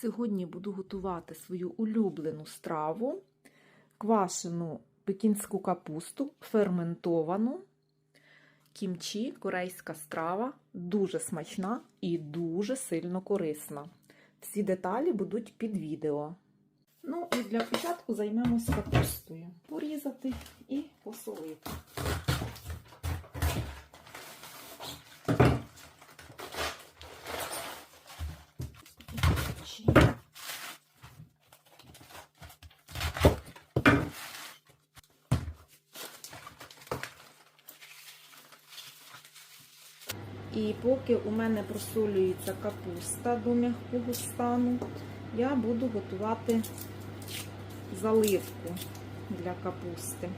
Сьогодні буду готувати свою улюблену страву, квашену пекінську капусту, ферментовану, кімчі, корейська страва, дуже смачна і дуже сильно корисна. Всі деталі будуть під відео. Ну і для початку займемось капустою. Порізати і посолити. І поки у мене просолюється капуста до м'якого стану, я буду готувати заливку для капусти.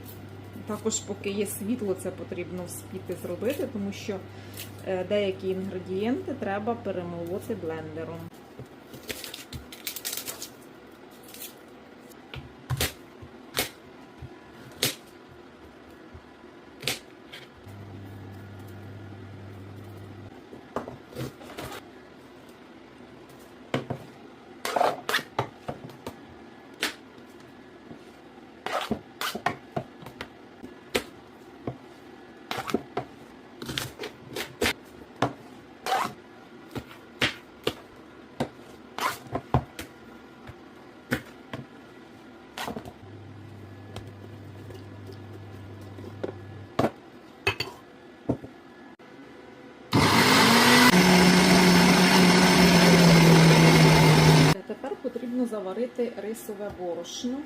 Також, поки є світло, це потрібно вспіти зробити, тому що е, деякі інгредієнти треба перемолоти блендером. Тепер заварити рисове борошно,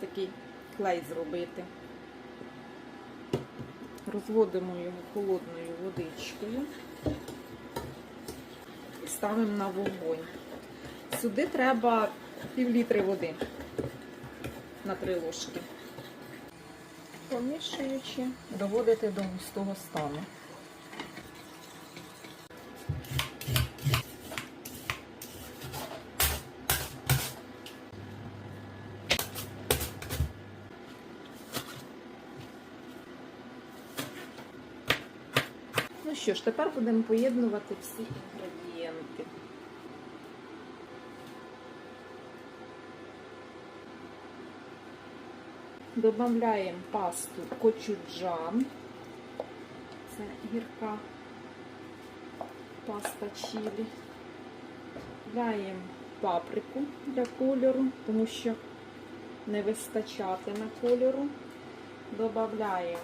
такий клей зробити. Розводимо його холодною водичкою і ставимо на вогонь. Сюди треба пів літри води на три ложки. Помішуючи, доводити до густого стану. Ну що ж, тепер будемо поєднувати всі інгредієнти. Добавляємо пасту кочуджан. Це гірка паста чилі. Додаємо паприку для кольору, тому що не вистачатиме кольору. Додаємо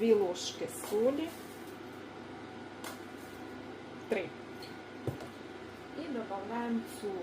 2 ложки солі. 3. І додаємо цукор.